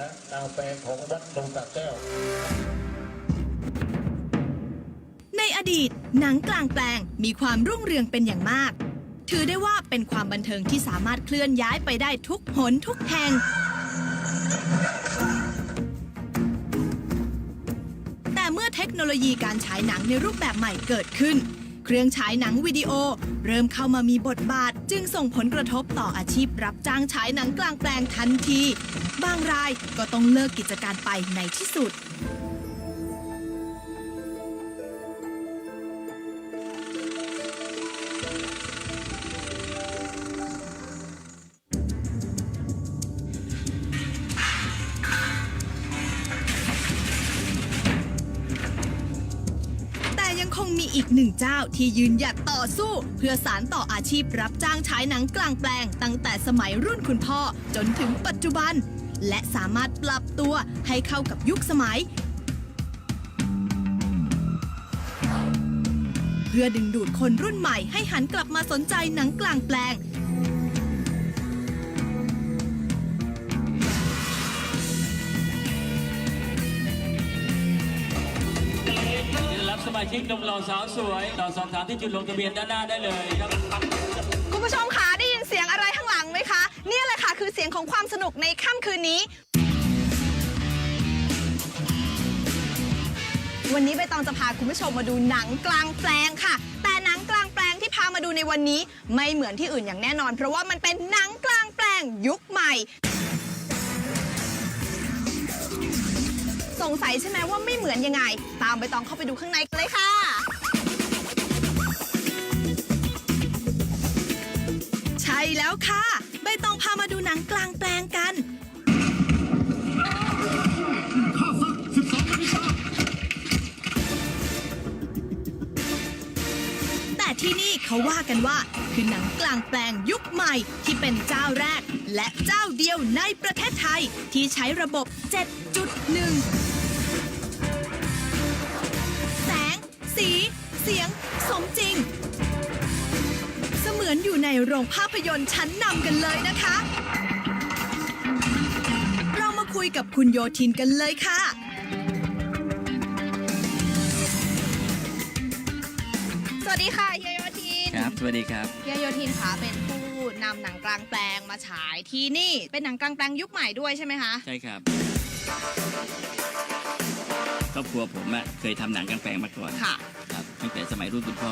นะนางแปลงของวัดดงตาแก้ว ในอดีต หนังกลางแปลงมีความรุ่งเรืองเป็นอย่างมาก ถือได้ว่าเป็นความบันเทิงที่สามารถเคลื่อนย้ายไปได้ทุกหนทุกแห่ง แต่เมื่อเทคโนโลยีการฉายหนังในรูปแบบใหม่เกิดขึ้น เครื่องฉายหนังวิดีโอ เริ่มเข้ามามีบทบาท จึงส่งผลกระทบต่ออาชีพรับจ้างฉายหนังกลางแปลงทันที บางรายก็ต้องเลิกกิจการไปในที่สุด เจ้าที่ยืนหยัดต่อสู้ เพื่อสารต่ออาชีพรับจ้างฉายหนังกลางแปลง ตั้งแต่สมัยรุ่นคุณพ่อจนถึงปัจจุบัน และสามารถปรับตัวให้เข้ากับยุคสมัย เพื่อดึงดูดคนรุ่นใหม่ให้หันกลับมาสนใจหนังกลางแปลง มาชิกหนุ่มหล่อสาวสวยต่อสอบถามที่จุดลงทะเบียนด้านหน้าได้เลยครับคุณผู้ชมคะได้ยินเสียงอะไรข้างหลังไหมคะเนี่ยแหละค่ะคือเสียงของความสนุกในค่ำคืนนี้ วันนี้ใบตองจะพาคุณผู้ชมมาดูหนังกลางแปลงค่ะ แต่หนังกลางแปลงที่พามาดูในวันนี้ ไม่เหมือนที่อื่นอย่างแน่นอน เพราะว่ามันเป็นหนังกลางแปลงยุคใหม่ สงสัยใช่ไหมว่าไม่เหมือนยังไง ตามใบตองเข้าไปดูข้างในกันเลยค่ะใช่แล้วค่ะ ใบตองพามาดูหนังกลางแปลงกันแต่ที่นี่เขาว่ากันว่า คือหนังกลางแปลงยุคใหม่ที่เป็นเจ้าแรก และเจ้าเดียวในประเทศไทยที่ใช้ระบบ 7.1 จริง เสมือนอยู่ในโรงภาพยนตร์ชั้นนำกันเลยนะคะ เรามาคุยกับคุณโยทินกันเลยค่ะ สวัสดีค่ะเฮียโยทินครับ สวัสดีครับ เฮียโยทินคะเป็นผู้นำหนังกลางแปลงมาฉายที่นี่ เป็นหนังกลางแปลงยุคใหม่ด้วยใช่ไหมคะ ใช่ครับ ครอบครัวผมอะเคยทำหนังกลางแปลงมาก่อน ค่ะ ครับตั้งแต่ สมัยรุ่นคุณพ่อ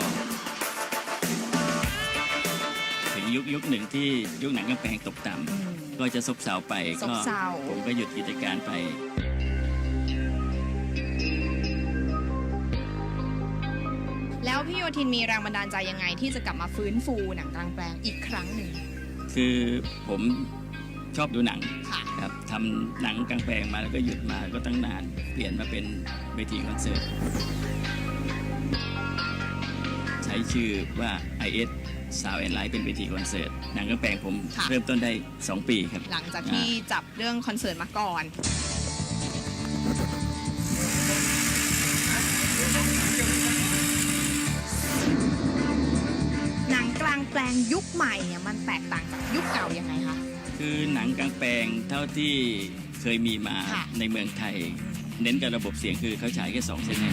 ถึงยุคยุคหนึ่งที่ยุคหนังกลางแปลงตกต่ำก็จะซบเซาไปซบก็เซา ผมก็หยุดกิจการไป แล้วพี่โยทินมีแรงบันดาลใจยังไงที่จะกลับมาฟื้นฟูหนังกลางแปลงอีกครั้งหนึ่งคือผมชอบดูหนังค่ะ ครับทำหนังกลางแปลงมาแล้วก็หยุดมาก็ตั้งนาน เปลี่ยนมาเป็นเวทีคอนเสิร์ตใช้ชื่อว่า IS สาวแอนไลท์เป็นเวทีคอนเสิร์ตหนังกลางแปลงผมค่ะ เริ่มต้นได้ 2 ปีครับ หลังจากที่จับเรื่องคอนเสิร์ตมาก่อน หนังกลางแปลงยุคใหม่เนี่ยมันแตกต่างจากยุคเก่ายังไงคะ คือหนังกลางแปลงเท่าที่เคยมีมาค่ะ ในเมืองไทย เน้นกับระบบเสียงคือเขาฉายแค่2เส้นแน่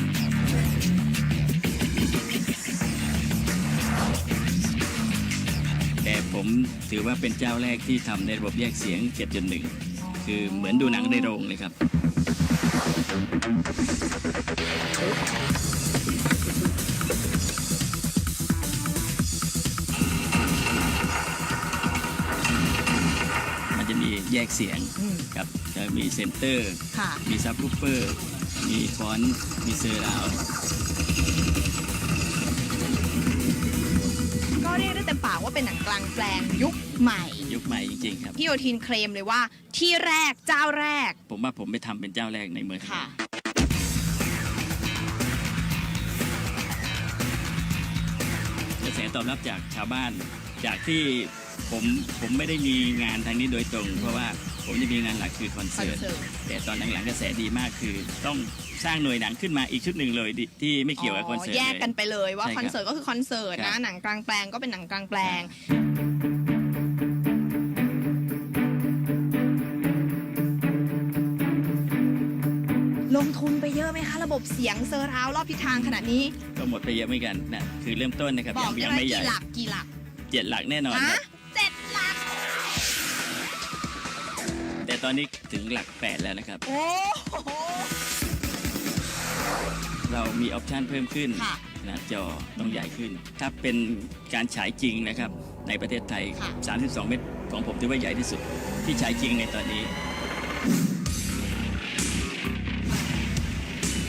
แต่ผมถือว่าเป็นเจ้าแรกที่ทำในระบบแยกเสียง 7.1 คือเหมือนดูหนังในโรงเลยครับ มันจะมีแยกเสียงอืมครับจะมีเซนเตอร์ค่ะมีซับวูฟเฟอร์ มีฟอนต์มีเซอร์ราว เรียกได้เต็มปากว่าเป็นหนังกลางแปลงยุคใหม่ ยุคใหม่จริงๆครับ พี่โยทินเคลมเลยว่าที่แรกเจ้าแรก ผมว่าผมไปทำเป็นเจ้าแรกในเมืองไทย ค่ะ กระแสตอบรับจากชาวบ้านจากที่ ผมผมไม่ได้มีงานทางนี้โดยตรง เพราะว่าผมจะมีงานหลักคือคอนเสิร์ตคอนเสิร์ตแต่ตอนหลังๆกระแสดีมากคือ ต้องสร้างหน่วยหนังขึ้นมาอีกชุดหนึ่งเลยดิที่ไม่เกี่ยวกับคอนเสิร์ตแยกกันเลยไปเลยว่าใช่ครับคอนเสิร์ตก็คือคอนเสิร์ตครันะบหนังกลางแปลงก็เป็นหนังกลางแปลงพลงทุนไปเยอะไหมคะ ระบบเสียงเซอร์ราวรอบทิศทางขนาดนี้ ก็หมดไปเยอะเหมือนกันนะคือเริ่มต้นนะครับบอยักงได้ยังไหมไม่ใหญ่กี่หลักกี่หลักเจ็ดหลักแน่นอน แต่ตอนนี้ถึงหลักแปดแล้วนะครับ โอ้โห เรามีออปชันเพิ่มขึ้นค่ะ ขนาดจอต้องใหญ่ขึ้น ถ้าเป็นการฉายจริงนะครับ ในประเทศไทย ค่ะ 32 เมตรของผมถือว่าใหญ่ที่สุด ที่ฉายจริงในตอนนี้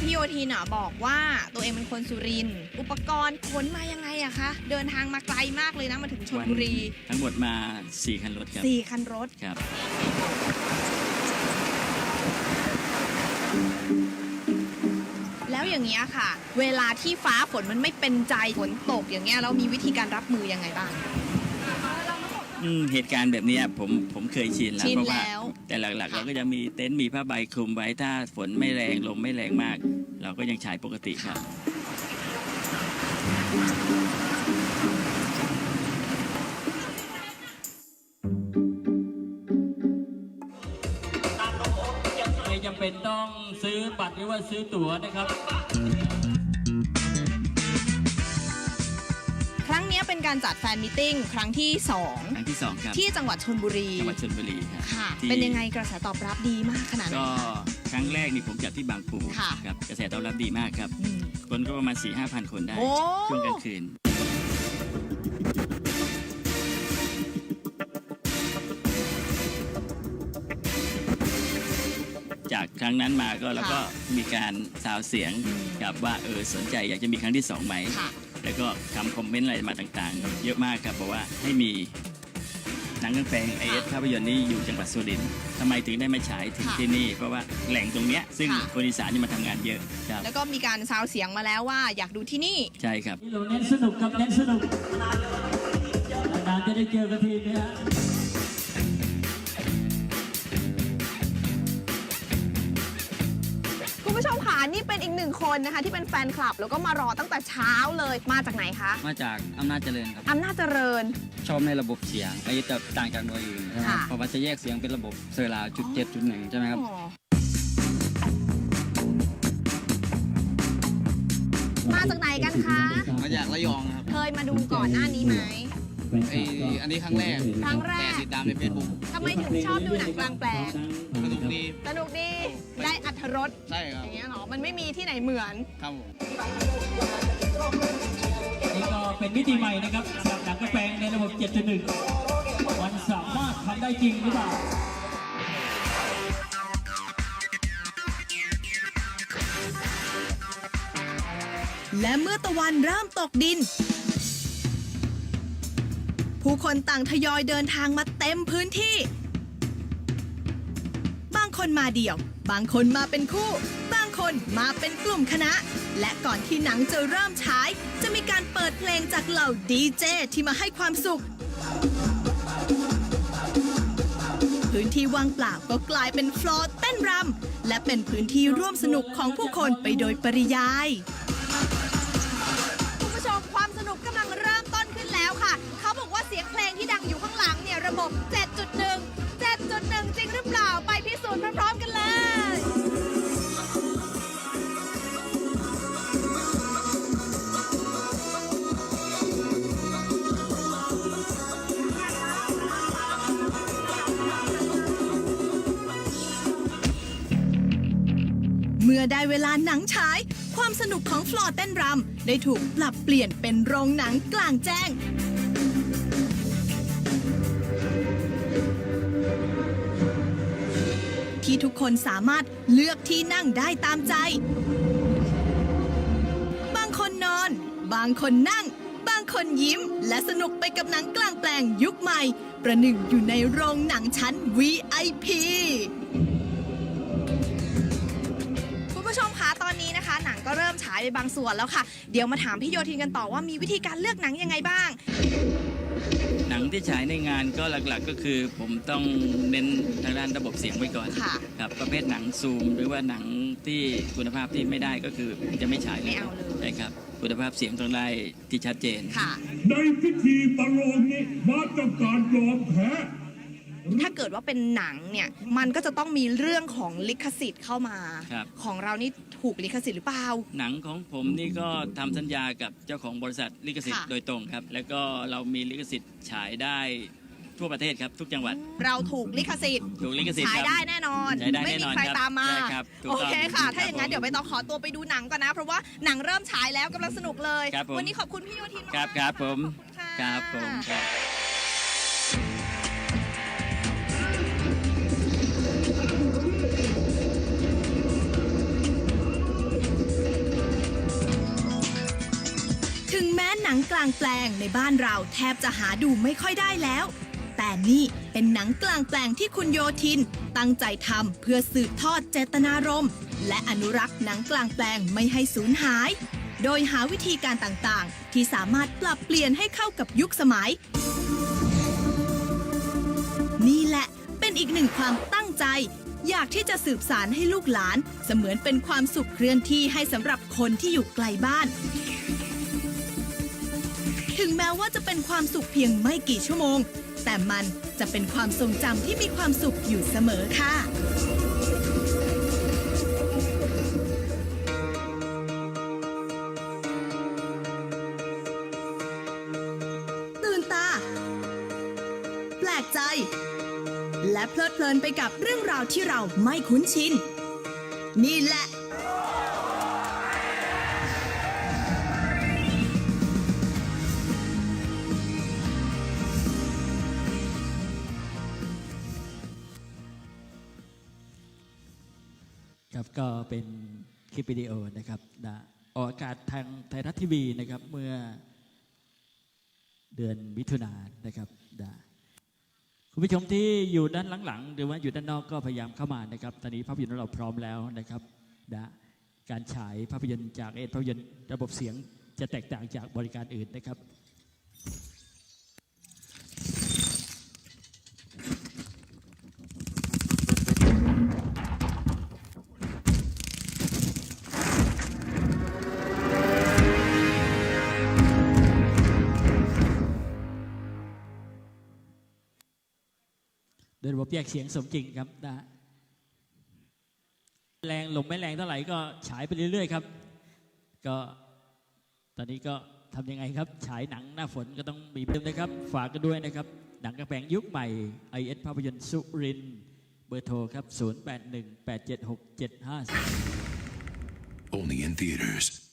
พี่โยทีน่ะบอกว่าตัวเองเป็นคนสุรินทร์อุปกรณ์ขนมายังไงอะคะ เดินทางมาไกลมากเลยนะ มาถึงชลบุรีทั้งหมดมา 4 คันรถครับสี่คันรถ ครับ อย่างเงี้ยค่ะ เวลาที่ฟ้าฝนมันไม่เป็นใจฝนตกอย่างเงี้ยเรามีวิธีการรับมือยังไงบ้าง อืมเหตุการณ์แบบเนี้ยผมผมเคยชินแล้วชินเพราะว่าแล้ว แต่หลักๆ เราก็จะมีเต็นท์มีผ้าใบคลุมไว้ถ้าฝนไม่แรงลมไม่แรงมาก เราก็ยังฉายปกติครับ เป็นต้องซื้อบัตรหรือว่าซื้อตั๋วนะครับ ครั้งเนี้ยเป็นการจัดแฟนมิทติ้งครั้งที่ ครั้งที่สองครับ2 ที่จังหวัดชลบุรี จังหวัดชลบุรีครับค่ะ ที่เป็นยังไงกระแสตอบรับดีมากขนาดไหน ก็คะครั้งแรกนี่ผมจัดที่บางปูค่ะ ครับกระแสตอบรับดีมากครับ อืม คนก็ประมาณ4ี่ห้าพันคนได้โอ้ ช่วงกลางคืน จากครั้งนั้นมาก็เราก็มีการสาวเสียงกับว่าเออสนใจอยากจะมีครั้งที่สองไหมค่ะแล้วก็คำคอมเมนต์อะไรมาต่างๆ เยอะมากครับบอกว่าให้มีหนังกลางแปลงไอเอสภาพยนตร์นี้อยู่จังหวัดสุรินทร์ทำไมถึงได้มาฉายถึงค่ะที่นี่ เพราะว่าแหล่งตรงเนี้ยซึ่งค่ะคนอีสานนี่มาทำงานเยอะครับแล้วก็มีการซาวเสียงมาแล้วว่าอยากดูที่นี่ ใช่ครับนี่เราเน้นสนุกครับเน้นสนุกนานๆจะได้เจอกันทีนะ นี่เป็นอีกหนึ่งคนนะคะ ที่เป็นแฟนคลับ แล้วก็มารอตั้งแต่เช้าเลยมาจากไหนคะมาจากอำนาจเจริญครับ อำนาจเจริญ ชอบในระบบเสียงไอ้จะต่างจากหน่วยอื่นใช่ไหมค่ะ เพราะว่าจะแยกเสียงเป็นระบบเซอร์ราวจุดเจ็ดจุดหนึ่งใช่ไหมครับ อ๋อมาจากไหนกันคะ มาจากระยองครับ เคยมาดูก่อนหน้านี้ไหม ไออันนี้ครั้งแรกครั้งแรก แต่ติดตามในเฟซบุ๊กทำไมถึงชอบดูหนังกลางแปลง สนุกดี สนุกดี ได้อัธรสใช่ครับ อย่างเงี้ยเหรอ มันไม่มีที่ไหนเหมือน ครับผมนี่ก็เป็นมิติใหม่นะครับสำหรับหนังกระแปลงในระบบ 7.1 มันสามารถทำได้จริงหรือเปล่าและเมื่อตะวันเริ่มตกดิน ผู้คนต่างทยอยเดินทางมาเต็มพื้นที่ บางคนมาเดี่ยว บางคนมาเป็นคู่ บางคนมาเป็นกลุ่มคณะ และก่อนที่หนังจะเริ่มฉาย จะมีการเปิดเพลงจากเหล่าดีเจที่มาให้ความสุข พื้นที่ว่างเปล่าก็กลายเป็นฟลอร์เต้นรำและเป็นพื้นที่ร่วมสนุกของผู้คนไปโดยปริยาย อได้เวลาหนังฉาย ความสนุกของฟลอร์เต้นรำได้ถูกปรับเปลี่ยนเป็นโรงหนังกลางแจ้ง ที่ทุกคนสามารถเลือกที่นั่งได้ตามใจ บางคนนอน บางคนนั่ง บางคนยิ้ม และสนุกไปกับหนังกลางแปลงยุคใหม่ ประหนึ่งอยู่ในโรงหนังชั้น VIP ฉายไปบางส่วนแล้วค่ะ เดี๋ยวมาถามพี่โยทินกันต่อว่ามีวิธีการเลือกหนังยังไงบ้าง หนังที่ฉายในงานก็หลักๆ ก็คือผมต้องเน้นทางด้านระบบเสียงไว้ก่อนค่ะครับประเภทหนังซูม หรือว่าหนังที่คุณภาพที่ไม่ได้ก็คือจะไม่ฉายเลยไม่เอาเลย ใช่ครับคุณภาพเสียงต้องได้ที่ชัดเจน ค่ะ ในพิธีประโลมนี้มาต้องการยอมแพ้ ถ้าเกิดว่าเป็นหนังเนี่ยมันก็จะต้องมีเรื่องของลิขสิทธิ์เข้ามา ครับ ของเรานี่ถูกลิขสิทธิ์หรือเปล่า หนังของผมนี่ก็ทำสัญญากับเจ้าของบริษัทลิขสิทธิ์ค่ะ โดยตรงครับ แล้วก็เรามีลิขสิทธิ์ฉายได้ทั่วประเทศครับ ทุกจังหวัดเราถูกลิขสิทธิ์ถูกลิขสิทธิ์ฉายครับ ได้แน่นอนฉายได้ไม่แน่มีนอนใครครับตามมาใช่ครับถูกโอต้องเคค่ะครับถ้าอย่างนั้นผมเดี๋ยวไปต้องขอตัวไปดูหนังก่อนนะ เพราะว่าหนังเริ่มฉายแล้วกำลังสนุกเลย ครับผม วันนี้ขอบคุณพี่โยธินมากครับครับผม ขอบคุณค่ะ ครับผมครับ ม้หนังกลางแปลงในบ้านเราแทบจะหาดูไม่ค่อยได้แล้ว แต่นี่เป็นหนังกลางแปลงที่คุณโยทิน ตั้งใจทำเพื่อสืบทอดเจตนารมณ์ และอนุรักษ์หนังกลางแปลงไม่ให้สูญหาย โดยหาวิธีการต่างๆ ที่สามารถปรับเปลี่ยนให้เข้ากับยุคสมัย นี่แหละเป็นอีกหนึ่งความตั้งใจ อยากที่จะสืบสารให้ลูกหลาน เสมือนเป็นความสุขเคลื่อนที่ให้สำหรับคนที่อยู่ไกลบ้าน ถึงแม้ว่าจะเป็นความสุขเพียงไม่กี่ชั่วโมง แต่มันจะเป็นความทรงจำที่มีความสุขอยู่เสมอค่ะ ตื่นตา แปลกใจ และเพลิดเพลินไปกับเรื่องราวที่เราไม่คุ้นชิน นี่แหละ ก็เป็นคลิปวิดีโอนะครับนะออกอากาศทางไทยรัฐทีวีนะครับเมื่อเดือนมิถุนายนนะครับนะคุณผู้ชมที่อยู่ด้านหลังๆ หรือว่าอยู่ด้านนอกก็พยายามเข้ามานะครับ ตอนนี้ภาพยนตร์เราพร้อมแล้วนะครับนะการฉายภาพยนตร์จากเอสภาพยนตร์ระบบเสียงจะแตกต่างจากบริการอื่นนะครับ โดยระบบแยกเสียงสมจริงครับนะแรงลมไม่แรงเท่าไหร่ก็ฉายไปเรื่อยๆครับ ก็ตอนนี้ก็ทำยังไงครับ ฉายหนังหน้าฝนก็ต้องมีเพิ่มนะครับ ฝากกันด้วยนะครับ หนังกระแปงยุคใหม่ IS ภาพยนตร์สุรินเบอร์โทรครับ 08187675 Only in theaters.